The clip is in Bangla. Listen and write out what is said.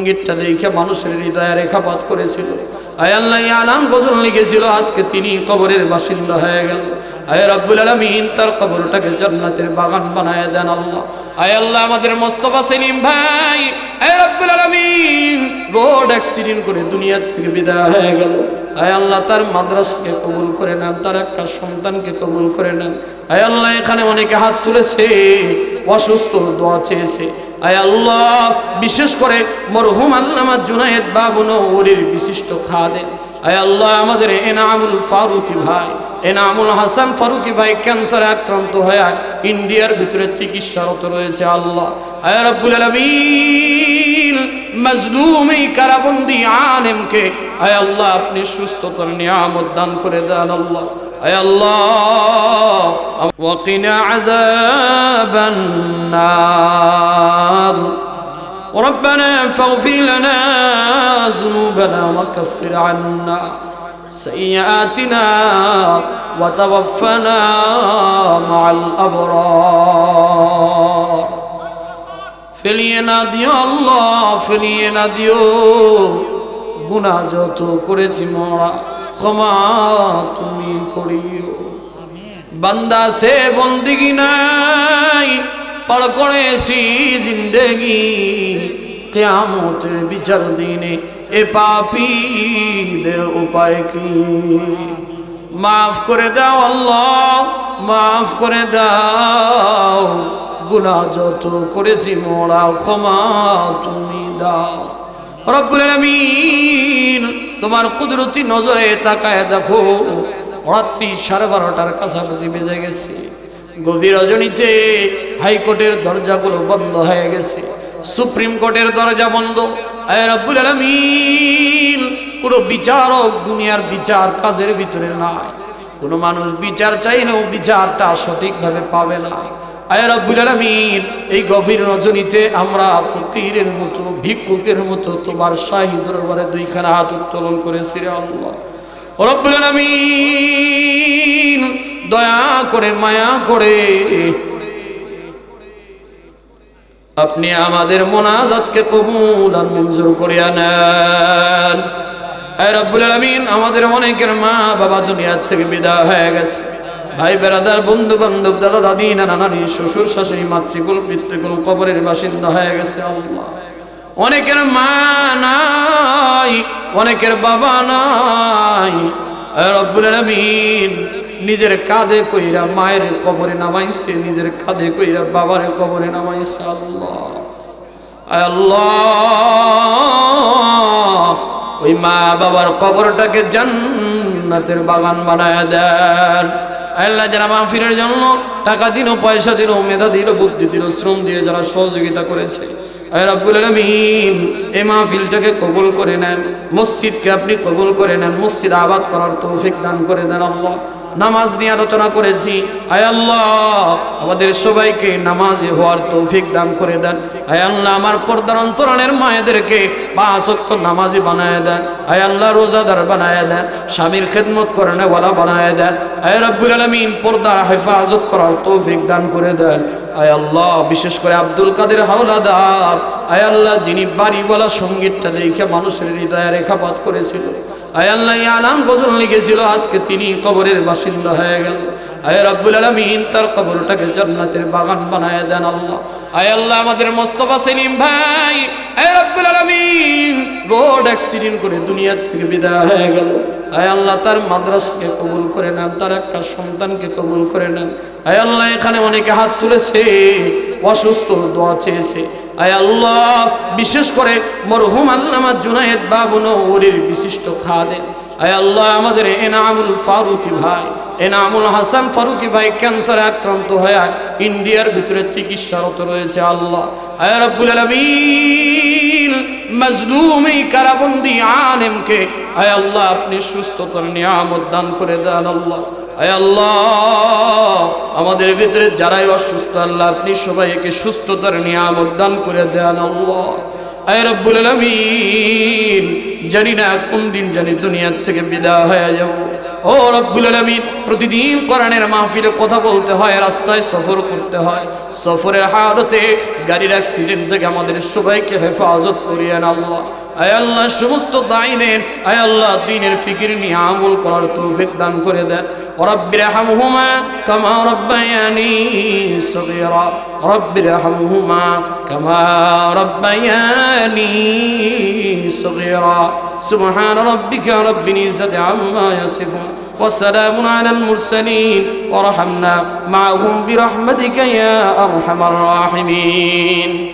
সঙ্গীতটা দেখে মানুষের হৃদয়ে রেখাপাত করেছিল। আয় আল্লাহ আলাম গজল লিখেছিল, আজকে তিনি কবরের বাসিন্দা হয়ে গেল। আয় রব্বুল আলমিন, তার কবরটাকে জান্নাতের বাগান বানায় দেন আল্লাহ। আয় আল্লাহ, আমাদের মোস্তফা সেলিম ভাই, আয় রব্বুল আলমিন, রোড অ্যাক্সিডেন্ট করে দুনিয়া থেকে বিদায় হয়ে গেল। আয় আল্লাহ, তার মাদ্রাসাকে কবুল করে নেন, তার একটা সন্তানকে কবুল করে নেন। আয় আল্লাহ, এখানে অনেকে হাত তুলেছে, অসুস্থ, দোয়া চেয়েছে। আল্লাহ, বিশেষ করে মরহুম আল্লামা জুনায়েদ বাবু নৌরির বিশিষ্ট খাদে। আল্লাহ, আমাদের এনামুল ফারুকি ভাই, এনামুল হাসান ফারুকি ভাই ক্যান্সারে আক্রান্ত হয়ে ইন্ডিয়ার ভিতরে চিকিৎসারত রয়েছে আল্লাহ। আয় রব্বুল আলমিন, মজলুম এই কারাবন্দি আলেমকে, আয় আল্লাহ, আপনি সুস্থতার নিয়ামত দান করে দেন আল্লাহ। আয় আল্লাহ وقنا عذاب النار ربنا فاغفر لنا ذنوبنا وكفر عنا سيئاتنا وتوفنا مع الأبرار ফেলিয়ে না দিও আল্লাহ ফেলিয়ে না দিও গুণা যত করেছি মরা ক্ষমা তুমি করিও। বান্দা সে বন্দিগি নাই পার করেছি জিন্দেগি। কেয়ামতের বিচার দিনে এ পাপীদের উপায় কি? মাফ করে দাও আল্লাহ মাফ করে দাও। গুনাহ যত করেছি মোরা ক্ষমা তুমি দাও। রব্বুল তোমার কুদরতি নজরে তাকায় দেখো, রাত্রি সাড়ে বারোটার কাছাকাছি বেজে গেছে। গভীর রজনীতে হাইকোর্টের দরজাগুলো বন্ধ হয়ে গেছে। সুপ্রিম কোর্টের দরজা বন্ধ। রব্বুল কোনো বিচারক দুনিয়ার বিচার কাজের ভিতরে নাই। কোনো মানুষ বিচার চাইলেও বিচারটা সঠিকভাবে পাবে না। আয় রব্বুল এই গভীর রজনীতে আমরা ফকিরের মতো, ভিক্ষুকের মতো তোমার শাহী দরবারে দুইখানা হাত উত্তোলন করেছি রে আল্লাহ। রব্বুল দয়া করে, মায়া করে। আপনি আমাদের মোনাজাতকে কবুল আর মঞ্জুর করিয়া নেন। রব্বুল আলামিন, আমাদের অনেকের মা বাবা দুনিয়ার থেকে বিদায় হয়ে গেছে। ভাই বেড়াদার বন্ধু বান্ধব দাদা দাদি নানা নানি শ্বশুর, শাশুড়ি, মাতৃকুল, পিতৃকুল, কবরের বাসিন্দা হয়ে গেছে আল্লাহ। অনেকের মা নাই, অনেকের বাবা নাই। রব্বুল নিজের কাঁধে কইরা মায়ের কবরে নামাইছে, নিজের কাঁধে কইরা বাবার কবরে নামাইছে আল্লাহ। আল্লাহ, ওই মা বাবার কবরটাকে জান্নাতের বাগান বানায় দেন। আল্লাহ যারা মাহফিলের জন্য টাকা দিল, পয়সা দিল, মেধা দিল, বুদ্ধি দিল, শ্রম দিয়ে যারা সহযোগিতা করেছে মাহফিলটাকে কবুল করে নেন, মসজিদকে আপনি কবুল করে নেন, মসজিদ আবাদ করার তৌফিক দান করে দেন আল্লাহ। নামাজ নিয়ে আলোচনা করেছি। আয় আল্লাহ, আমাদের সবাইকে নামাজে হওয়ার তৌফিক দান করে দেন। আয় আল্লাহ, আমার পর্দার অন্তরণের মায়েদেরকে বা আসক্ত নামাজি বানায় দেন। আয় আল্লাহ, রোজাদার বানায় দেন। স্বামীর খেদমত করেন ওয়ালা বানায় দেন। আয় রব্বুল আলমিন, পর্দার হেফাজত করার তৌফিক দান করে দেন। আয় আল্লাহ, বিশেষ করে আব্দুল কাদের হাওলাদার। আয় আল্লাহ, যিনি বাড়িওয়ালা সঙ্গীতটা দেখে মানুষের হৃদয়ে রেখাপাত করেছিল। আয় আল্লাহ আলাম গজল লিখেছিল, আজকে তিনি কবরের বাসিন্দা হয়ে গেল। আয় রব্বুল আলমিন, তার কবরটাকে জান্নাতের বাগান বানায় দেন আল্লাহ। আয় আল্লাহ, আমাদের মোস্তফা সেলিম ভাই, আয় রব্বুল আলমিন, রোড অ্যাক্সিডেন্ট করে দুনিয়া থেকে বিদায় হয়ে গেল। আয় আল্লাহ, তার মাদ্রাসাকে কবুল করে নেন, তার একটা সন্তানকে কবুল করে নেন। আয় আল্লাহ, এখানে অনেকে হাত তুলেছে, অসুস্থ, দোয়া চেয়েছে। আয় আল্লাহ, বিশেষ করে মরহুম আল্লামা জুনায়েদ বাবু নৌরির বিশিষ্ট খাদে আয় আল্লাহ, আমাদের এনামুল ফারুকি ভাই, এনামুল হাসান ফারুকি ভাই ক্যান্সারে আক্রান্ত হয়ে ইন্ডিয়ার ভিতরে চিকিৎসারত রয়েছে আল্লাহ। আয় রব্বুল আলমিন, মজলুম এই কারাবন্দি আলেমকে আয় আল্লাহ, আপনি সুস্থতার নিয়ামত দান করে দেন আল্লাহ। আয় আল্লাহ, আমাদের ভিতরে যারাই অসুস্থ, আল্লাহ আপনি সবাইকে সুস্থতার নিয়ামত দান করে দেন আল্লাহ। আয় রব্বুল আলমিন, জানি না কোন দিন জানি দুনিয়ার থেকে বিদায় হয়ে যাব। ও রব্বুল আলামিন, প্রতিদিন কোরআনের মাহফিলে কথা বলতে হয়, রাস্তায় সফর করতে হয়। সফরের হালতে গাড়ির অ্যাক্সিডেন্ট থেকে আমাদের সবাইকে হেফাজত করিয়েন আল্লাহ। আয় আল্লাহ সমস্ত দাইনের আয় আল্লাহ দিনের ফিকির নিয়ে আমল করার তৌফিক দান করে দেন رب ارحمهما كما ربياني صغيرا رب ارحمهما كما ربياني صغيرا سبحان ربك رب العزة عما يصفون وسلام على المرسلين ورحمنا معهم برحمتك يا أرحم الراحمين